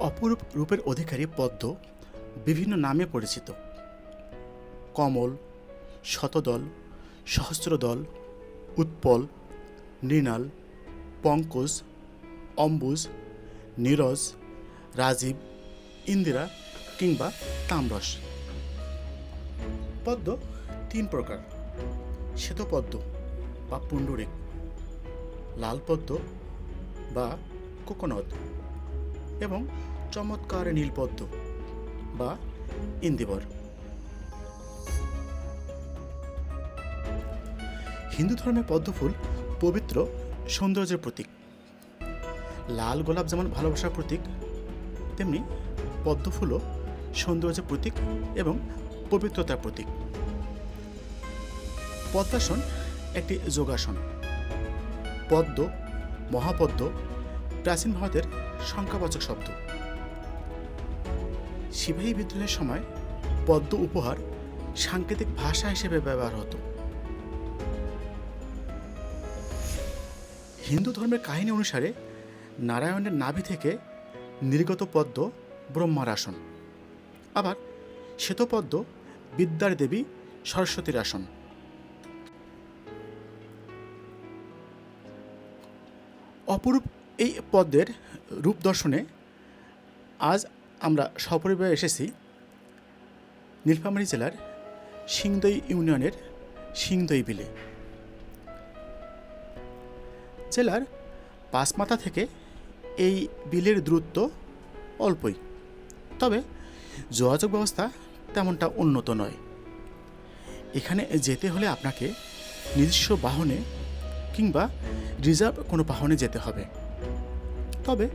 অপরূপ রূপের অধিকারী পদ্ম বিভিন্ন নামে পরিচিত। কমল, শতদল, সহস্রদল, উৎপল, মৃণাল, পঙ্কজ, অম্বুজ, নীরজ, রাজীব, ইন্দিরা কিংবা তামরস পদ্ম তিন প্রকার। শ্বেতপদ্ম বা পুণ্ডরিক, লাল পদ্ম বা কোকোনদ এবং চমৎকার নীলপদ্ম বা ইন্দিবর। হিন্দু ধর্মে পদ্মফুল পবিত্র সৌন্দর্যের প্রতীক। লাল গোলাপ যেমন ভালোবাসার প্রতীক, তেমনি পদ্মফুলও সৌন্দর্যের প্রতীক এবং পবিত্রতার প্রতীক। পদ্মাসন একটি যোগাসন। পদ্ম, মহাপদ্ম প্রাচীন ভারতের সংখ্যাবাচক শব্দ। সিপাহী বিদ্রোহের সময় পদ্ম উপহার সাংকেতিক ভাষা হিসেবে ব্যবহার হতো। হিন্দু ধর্মের কাহিনী অনুসারে নারায়ণের নাভি থেকে নির্গত পদ্ম ব্রহ্মার আসন। আবার শ্বেতপদ্ম বিদ্যার দেবী সরস্বতীর আসন। অপরূপ এই পদ্মের রূপ দর্শনে আজ আমরা সপরিবারে এসেছি নীলফামারী জেলার সিংদই ইউনিয়নের সিংদই বিলে। জেলার পাঁচমাথা থেকে এই বিলের দূরত্ব অল্পই, তবে যোগাযোগ ব্যবস্থা তেমনটা উন্নত নয়। এখানে যেতে হলে আপনাকে নিজস্ব বাহনে কিংবা রিজার্ভ কোনো বাহনে যেতে হবে। তবে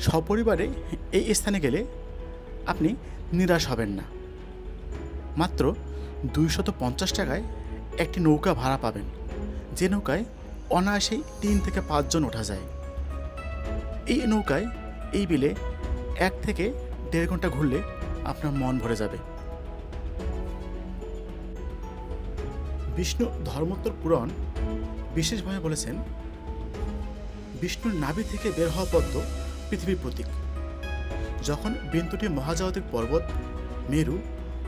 সপরিবারে এই স্থানে গেলে আপনি নিরাশ হবেন না। মাত্র দুইশত পঞ্চাশ টাকায় একটি নৌকা ভাড়া পাবেন। যে নৌকায় অনায়াসেই তিন থেকে পাঁচজন ওঠা যায়। এই নৌকায় এই বিলে এক থেকে দেড় ঘণ্টা ঘুরলে আপনার মন ভরে যাবে। বিষ্ণু ধর্মোত্তর পুরাণ বিশেষভাবে বলেছেন বিষ্ণুর নাভি থেকে বের হওয়া পদ্ম পৃথিবীর প্রতীক। যখন বিন্দুটি মহাজাগতিক পর্বত, মেরু,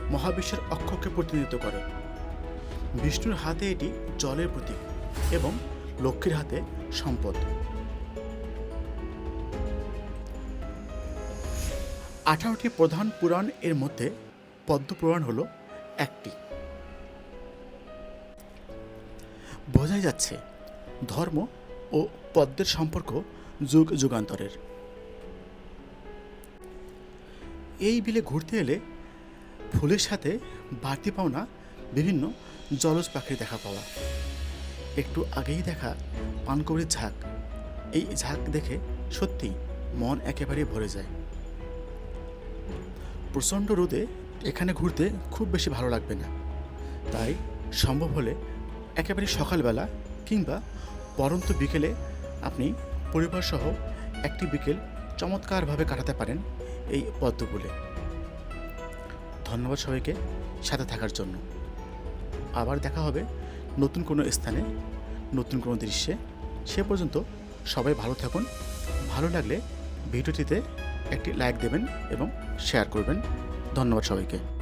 মহাবিশ্বের অক্ষকে প্রতিনিধিত্ব করে। বিষ্ণুর হাতে এটি জলের প্রতীক এবং লক্ষ্মীর হাতে সম্পদ। আঠারোটি প্রধান পুরাণ এর মধ্যে পদ্ম পুরাণ হল একটি। বোঝাই যাচ্ছে, ধর্ম ও পদ্মের সম্পর্ক যুগ যুগান্তরের। এই বিলে ঘুরতে এলে ফুলের সাথে বাড়তি পাওনা বিভিন্ন জলজ পাখির দেখা পাওয়া। একটু আগেই দেখা পানকৌড়ির ঝাঁক। এই ঝাঁক দেখে সত্যি মন একেবারে ভরে যায়। প্রচণ্ড রোদে এখানে ঘুরতে খুব বেশি ভালো লাগবে না। তাই সম্ভব হলে একেবারে সকালবেলা কিংবা পরন্ত বিকেলে আপনি পরিবারসহ একটি বিকেল চমৎকারভাবে কাটাতে পারেন এই পদ্মপুলে ধন্যবাদ সবাইকে সাথে থাকার জন্য। আবার দেখা হবে নতুন কোনো স্থানে, নতুন কোনো দৃশ্যে। সে পর্যন্ত সবাই ভালো থাকুন। ভালো লাগলে ভিডিওটিতে একটি লাইক দেবেন এবং শেয়ার করবেন। ধন্যবাদ সবাইকে।